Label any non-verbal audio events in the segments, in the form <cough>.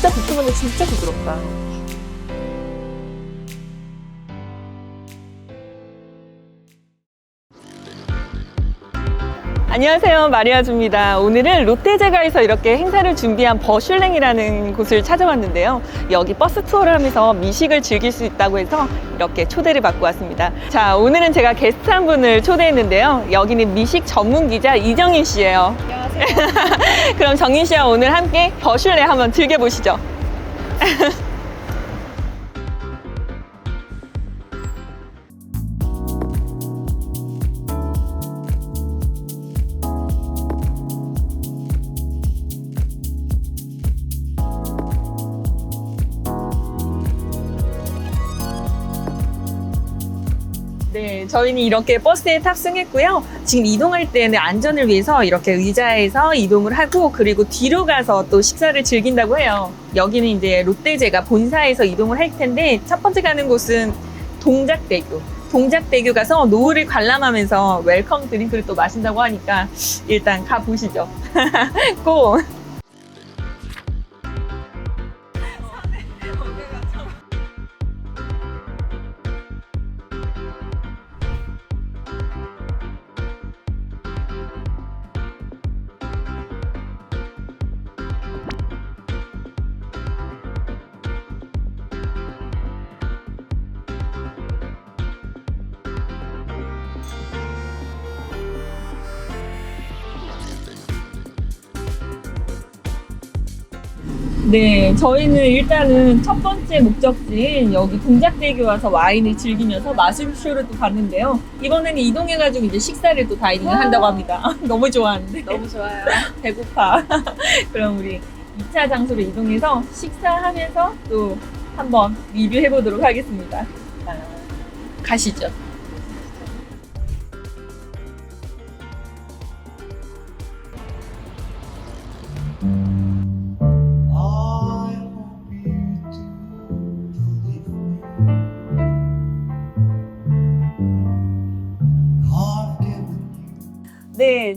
진짜 두툼한데 진짜 부드럽다. 안녕하세요. 마리아주입니다. 오늘은 롯데제과에서 이렇게 행사를 준비한 버슐랭이라는 곳을 찾아왔는데요. 여기 버스 투어를 하면서 미식을 즐길 수 있다고 해서 이렇게 초대를 받고 왔습니다. 자, 오늘은 제가 게스트 한 분을 초대했는데요. 여기는 미식 전문 기자 이정인 씨예요. 안녕하세요. <laughs> 그럼 정인 씨와 오늘 함께 버슐랭 한번 즐겨보시죠. <laughs> 네, 저희는 이렇게 버스에 탑승했고요. 지금 이동할 때는 안전을 위해서 이렇게 의자에서 이동을 하고 그리고 뒤로 가서 또 식사를 즐긴다고 해요. 여기는 이제 롯데제가 본사에서 이동을 할 텐데 첫 번째 가는 곳은 동작대교. 동작대교 가서 노을을 관람하면서 웰컴 드링크를 또 마신다고 하니까 일단 가 보시죠. <laughs> 고! 네, 저희는 일단은 첫 번째 목적지인 여기 동작대교 와서 와인을 즐기면서 마술쇼를 또 봤는데요. 이번에는 이동해가지고 이제 식사를 또 다이닝을 한다고 합니다. <laughs> 너무 좋아하는데. 너무 좋아요. <laughs> 배고파. <laughs> 그럼 우리 2차 장소로 이동해서 식사하면서 또 한번 리뷰해보도록 하겠습니다. 자, 가시죠.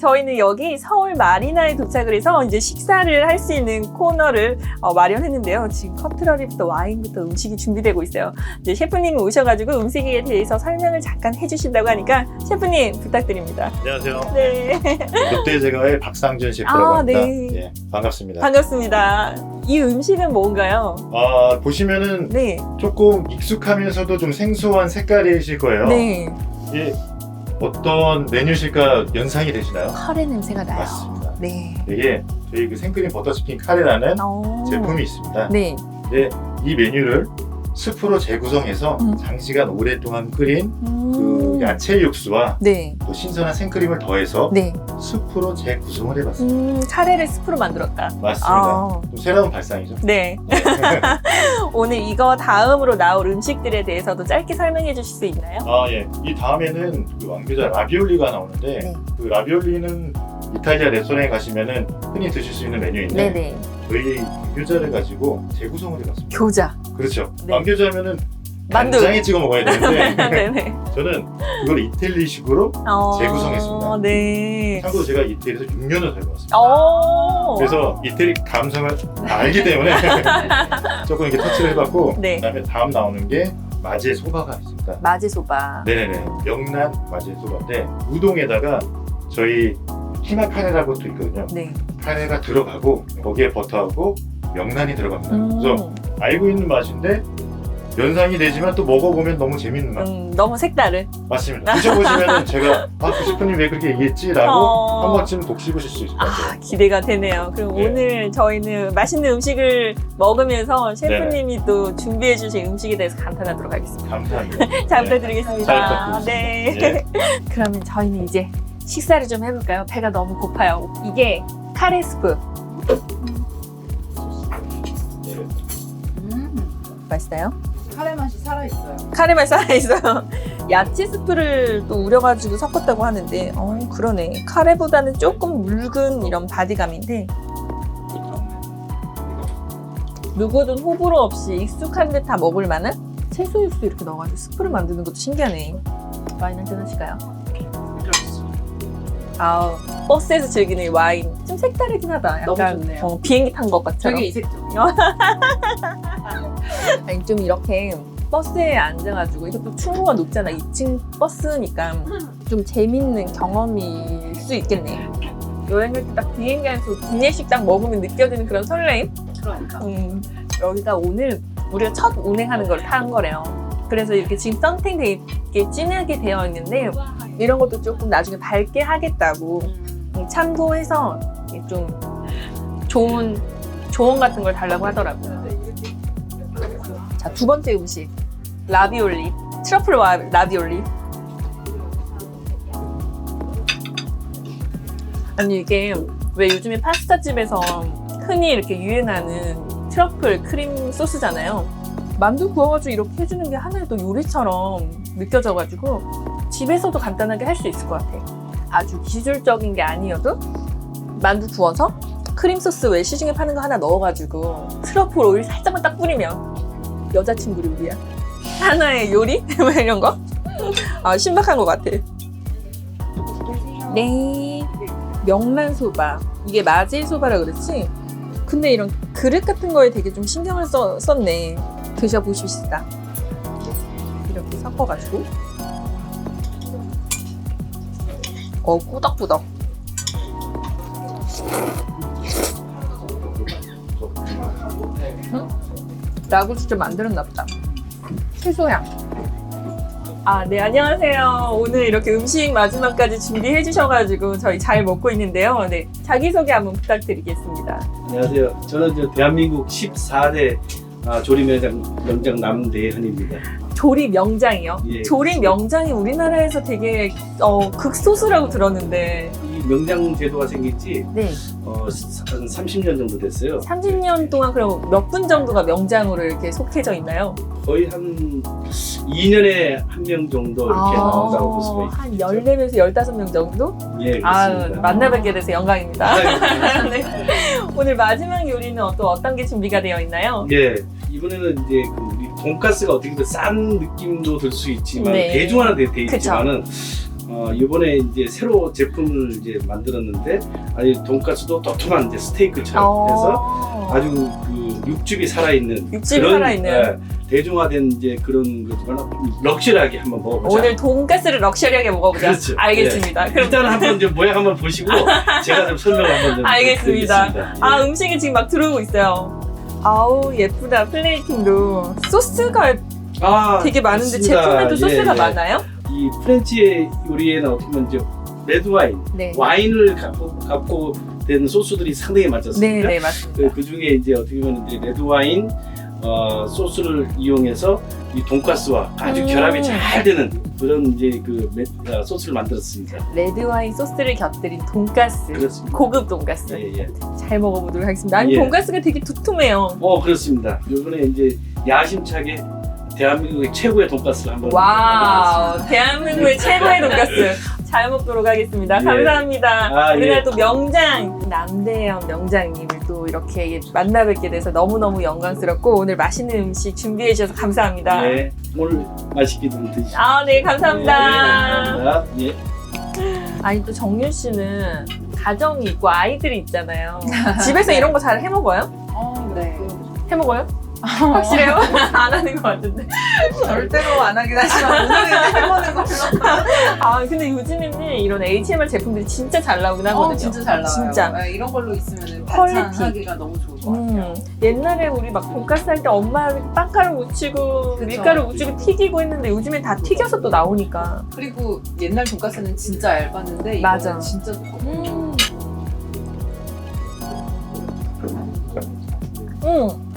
저희는 여기 서울 마리나에 도착을 해서 이제 식사를 할 수 있는 코너를 어, 마련했는데요. 지금 커트러리부터 와인부터 음식이 준비되고 있어요. 이제 셰프님이 오셔가지고 음식에 대해서 설명을 잠깐 해주신다고 하니까 셰프님 부탁드립니다. 안녕하세요. 네, <laughs> 롯데제과의 박상준 셰프라고 아, 합니다. 네. 예, 반갑습니다. 반갑습니다. 이 음식은 뭔가요? 아, 보시면은 네, 조금 익숙하면서도 좀 생소한 색깔이실 거예요. 네. 이게 어떤 메뉴실까 연상이 되시나요? 카레 냄새가 나요. 맞습니다. 네. 이게 저희 그 생크림 버터치킨 카레라는 어. 제품이 있습니다. 네. 근데 이 메뉴를 스프로 재구성해서 음. 장시간 오랫동안 끓인 음. 그 야채 육수와 네. 또 신선한 생크림을 더해서 네. 스프로 재구성을 해봤습니다. 음, 카레를 스프로 만들었다. 맞습니다. 아. 좀 새로운 발상이죠. 네. <laughs> 오늘 이거 다음으로 나올 음식들에 대해서도 짧게 설명해 주실 수 있나요? 아, 예. 이 다음에는 그 왕교자 라비올리가 나오는데 네. 그 라비올리는 이탈리아 레스토랑에 가시면은 흔히 드실 수 있는 메뉴인데 네네. 저희 왕교자를 가지고 재구성을 해봤습니다. 교자. 그렇죠. 네. 왕교자면은 만두. 간장에 찍어 먹어야 되는데 네네. <laughs> 저는 그걸 이탈리식으로 어, 재구성했습니다. 네. 참고로 제가 이태리에서 6년을 살고 왔습니다. 오. 그래서 이태리 감성을 알기 때문에 <laughs> 조금 이렇게 터치를 해봤고 네. 그다음에 다음 나오는 게 마제 소바가 있습니다. 마제 소바. 네네네 명란 마제 소바인데 우동에다가 저희 키마 카레라고 또 있거든요. 네. 카레가 들어가고 거기에 버터하고 명란이 들어갑니다. 음. 그래서 알고 있는 맛인데 연상이 되지만 또 먹어보면 너무 재밌는 맛. 음, 너무 색다른. 맞습니다. 드셔보시면 <laughs> 제가 아, 그 셰프님 왜 그렇게 얘기했지라고 어. 한 번쯤 독씹으실 수 있을 것 아, 같아요. 기대가 되네요. 그럼 네. 오늘 저희는 맛있는 음식을 먹으면서 셰프님이 또 준비해 주신 음식에 대해서 감탄하도록 하겠습니다. 감사합니다. <laughs> 잘 네. 부탁드리겠습니다. 잘 부탁드리겠습니다. 네. 예. <laughs> 그러면 저희는 이제 식사를 좀 해볼까요? 배가 너무 고파요. 이게 카레 스프. 음, 맛있어요? 카레 맛이 살아있어요. 카레 맛 살아있어요. <laughs> 야채 스프를 또 우려가지고 섞었다고 하는데, 어, 그러네. 카레보다는 조금 묽은 이런 바디감인데, 누구든 호불호 없이 익숙한 듯 다 먹을 만한 채소 육수 이렇게 넣어가지고 스프를 만드는 것도 신기하네. 와인 한잔 하실까요? 아우, 버스에서 즐기는 이 와인. 좀 색다르긴 하다. 너무 약간 좋네요. 어, 비행기 탄 것 같아요. 되게 이색적이에요. <laughs> 아니 좀 이렇게 버스에 앉아가지고 이것도 충무가 높잖아 2층 버스니까 좀 재밌는 경험일 수 있겠네 여행할 때 딱 비행기 안에서 구내식당 먹으면 느껴지는 그런 설레임? 그러니까. 음, 여기가 오늘 우리가 첫 운행하는 걸 탄 거래요 그래서 이렇게 지금 썬팅 되게 진하게 되어 있는데 이런 것도 조금 나중에 밝게 하겠다고 음. 참고해서 좀 좋은 조언 같은 걸 달라고 하더라고요. 자, 두 번째 음식. 라비올리. 트러플 와 라비올리. 아니, 이게 왜 요즘에 파스타집에서 흔히 이렇게 유행하는 트러플 크림 소스잖아요. 만두 구워가지고 이렇게 해주는 게또 요리처럼 느껴져가지고 집에서도 간단하게 할 수 있을 것 같아. 아주 기술적인 게 아니어도 만두 구워서 크림 소스 왜 시중에 파는 거 하나 넣어가지고 트러플 오일 살짝만 딱 뿌리면 여자친구를 위한 하나의 요리? <laughs> 뭐 이런 거? 아 신박한 것 같아. 네. 명란소바. 이게 마제소바라 그랬지? 근데 이런 그릇 같은 거에 되게 좀 신경을 써, 썼네. 드셔보십시다. 이렇게 섞어가지고. 어, 꾸덕꾸덕. 라구 직접 만들었나 보다. 채소향. 아, 네, 안녕하세요. 오늘 이렇게 음식 마지막까지 준비해 주셔가지고 저희 잘 먹고 있는데요. 네, 자기소개 한번 부탁드리겠습니다. 안녕하세요. 저는 저 대한민국 14대 아, 조림 명장, 명장 남대현입니다. 조리 명장이요. 예. 조리 명장이 우리나라에서 되게 어, 극소수라고 들었는데 이 명장 제도가 생긴 지 네, 어, 한 30년 정도 됐어요. 30년 동안 그럼 몇 분 정도가 명장으로 이렇게 속해져 있나요? 거의 한 2년에 한 명 정도 이렇게 나온다고 볼 수가 한 있죠. 14명에서 15명 정도? 예, 아, 그렇습니다. 만나뵙게 돼서 영광입니다. 아, <laughs> 네. 오늘 마지막 요리는 또 어떤 게 준비가 되어 있나요? 예, 이번에는 이제 그 돈가스가 어떻게 보면 싼 느낌도 들 수 있지만 네. 대중화돼 돼 있지만은 어, 이번에 이제 새로 제품을 이제 만들었는데 아니 돈가스도 도톰한 이제 스테이크처럼 해서 어. 아주 그 육즙이 살아있는 육즙이 그런, 살아있는. 예, 대중화된 이제 그런 거지만 럭셔리하게 한번 먹어보자. 오늘 돈가스를 럭셔리하게 먹어보자. 그렇죠. 알겠습니다. 그럼 일단 한번 이제 모양 한번 보시고 제가 좀 설명 한번 좀 <laughs> 알겠습니다. 드리겠습니다. 아 예. 음식이 지금 막 들어오고 있어요. 아우 예쁘다 플레이팅도 소스가 아, 되게 많은데 맞습니다. 제품에도 예, 소스가 예. 많아요? 이 프렌치 요리에는 어떻게 보면 이제 레드 와인, 네. 와인을 갖고, 갖고 된 소스들이 상당히 많잖습니까? 네네 맞습니다. 그, 그 중에 이제 어떻게 보면 이제 레드 와인 어, 소스를 이용해서 이 돈가스와 아주 음. 결합이 잘 되는 그런 이제 그 메- 아, 소스를 만들었습니다. 레드 와인 소스를 곁들인 돈가스. 그렇습니다. 고급 돈가스. 예, 예. 잘 먹어보도록 하겠습니다. 아니 예. 돈가스가 되게 두툼해요. 어 그렇습니다. 이번에 이제 야심차게 대한민국의 최고의 돈가스를 한번 와우 대한민국의 최고의 돈가스 <laughs> 잘 먹도록 하겠습니다. 예. 감사합니다. 아, 우리나라 예. 또 명장 남대현 명장님을 또 이렇게 만나 뵙게 돼서 너무너무 영광스럽고 오늘 맛있는 음식 준비해 주셔서 감사합니다. 네, 오늘 맛있게 좀 드시고. 아, 네, 감사합니다. 네, 감사합니다. 예. 아니, 또 정윤 씨는 가정이 있고 아이들이 있잖아요. <laughs> 집에서 이런 거 잘 해 먹어요? 어, 네. 해 먹어요? 확실해요? <laughs> 안 하는 것 같은데. 절대로 안 하긴 하지만 오늘은 해보는 걸로. <laughs> 아, 근데 요즘에는 이런 HMR 제품들이 진짜 잘 나오긴 하거든요. 어, 진짜 잘 나와요. 진짜. 네, 이런 걸로 있으면 퀄리티. 반찬하기가 너무 좋을 것 같아요. 음, 옛날에 우리 막 돈가스 할 때 엄마 빵가루 묻히고 그쵸. 밀가루 묻히고 튀기고 했는데 요즘엔 다 튀겨서 또 나오니까. 그리고 옛날 돈가스는 진짜 얇았는데 이거는 맞아. 진짜 두꺼워. 음. 음.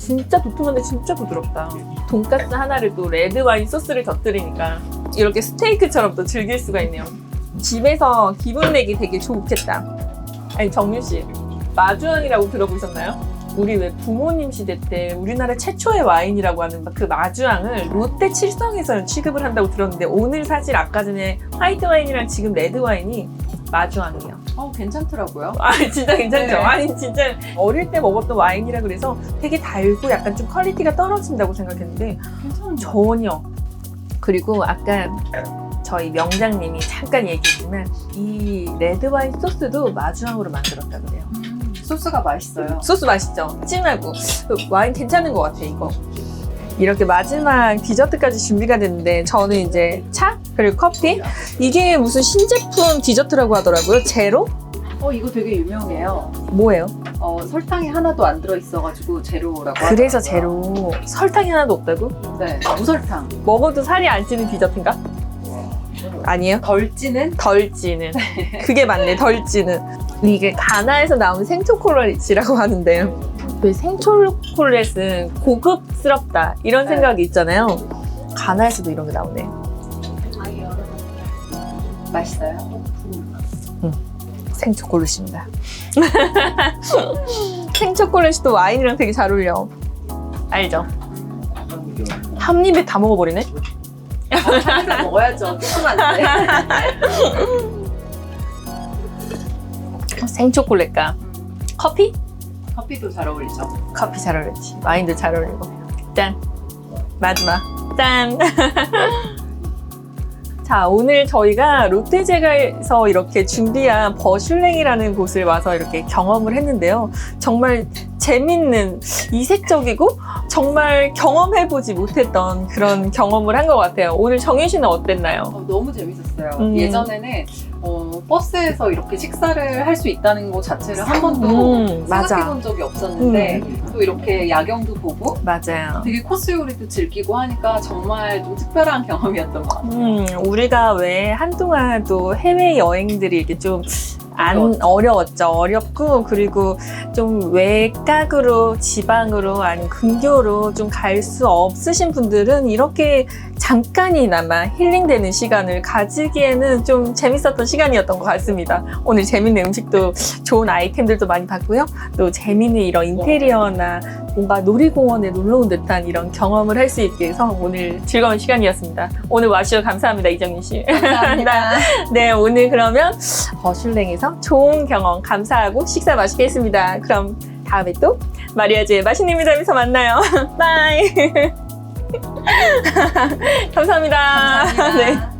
진짜 두툼한데 진짜 부드럽다. 돈가스 하나를 또 레드 와인 소스를 곁들이니까 이렇게 스테이크처럼 또 즐길 수가 있네요. 집에서 기분 내기 되게 좋겠다. 아니 정윤 씨 마주왕이라고 들어보셨나요? 우리 왜 부모님 시대 때 우리나라 최초의 와인이라고 하는 그 마주왕을 롯데 칠성에서 취급을 한다고 들었는데 오늘 사실 아까 전에 화이트 와인이랑 지금 레드 와인이 마주왕이에요. 어, 괜찮더라고요. 아 진짜 괜찮죠? 네. 아니 진짜 어릴 때 먹었던 와인이라 그래서 되게 달고 약간 좀 퀄리티가 떨어진다고 생각했는데 괜찮은 저 전혀. 그리고 아까 저희 명장님이 잠깐 얘기했지만 이 레드 와인 소스도 마주왕으로 만들었다 그래요. 음, 소스가 맛있어요. 소스 맛있죠? 찜하고 와인 괜찮은 것 같아 이거. 이렇게 마지막 디저트까지 준비가 됐는데 저는 이제 차 그리고 커피 이게 무슨 신제품 디저트라고 하더라고요. 제로? 어 이거 되게 유명해요. 뭐예요? 어 설탕이 하나도 안 들어 있어가지고 제로라고. 그래서 하더라고요. 제로 설탕이 하나도 없다고? 네, 무설탕. 먹어도 살이 안 찌는 디저트인가? 아니에요? 덜 찌는. 덜 찌는. <laughs> 그게 맞네, 덜 찌는. 이게 가나에서 나온 생초콜릿이라고 하는데, 그 생초콜릿은 고급스럽다, 이런 네. 생각이 있잖아요. 가나에서도 이런 게 나오네. 맛있어요. 생초콜릿입니다. <laughs> 생초콜릿이 또 와인이랑 되게 잘 어울려. 알죠? 한 입에 다 먹어버리네? 하나 먹어야죠. 조금 안 돼. 생초콜릿과 커피? 커피도 잘 어울리죠. 커피 잘 어울리지. 와인도 잘 어울리고. 짠. 마지막. 짠. <laughs> 자, 오늘 저희가 롯데제과에서 이렇게 준비한 버슐랭이라는 곳을 와서 이렇게 경험을 했는데요. 정말 재밌는, 이색적이고 정말 경험해보지 못했던 그런 경험을 한 것 같아요. 오늘 정윤 씨는 어땠나요? 어, 너무 재밌었어요. 음. 예전에는 어, 버스에서 이렇게 식사를 할 수 있다는 것 자체를 한 번도 음, 생각해 맞아. 본 적이 없었는데 또 이렇게 야경도 보고 맞아요. 되게 코스 요리도 즐기고 하니까 정말 좀 특별한 경험이었던 것 같아요. 음, 우리가 왜 한동안 또 해외 여행들이 이렇게 좀 안 어려웠죠. 어렵고 그리고 좀 외곽으로 지방으로 아니면 근교로 좀 갈 수 없으신 분들은 이렇게 잠깐이나마 힐링되는 시간을 가지기에는 좀 재밌었던 시간이었던 것 같습니다. 오늘 재밌는 음식도 좋은 아이템들도 많이 봤고요. 또 재밌는 이런 인테리어나 뭔가 놀이공원에 놀러 온 듯한 이런 경험을 할 수 있게 해서 오늘 즐거운 시간이었습니다. 오늘 와주셔서 감사합니다, 이정민 씨. 감사합니다. <laughs> 네, 오늘 그러면 버슐랭에서 좋은 경험 감사하고 식사 맛있게 했습니다. 그럼 다음에 또 마리아주의 맛있는 미담에서 만나요. <laughs> 바이. <laughs> 감사합니다. 감사합니다. 네.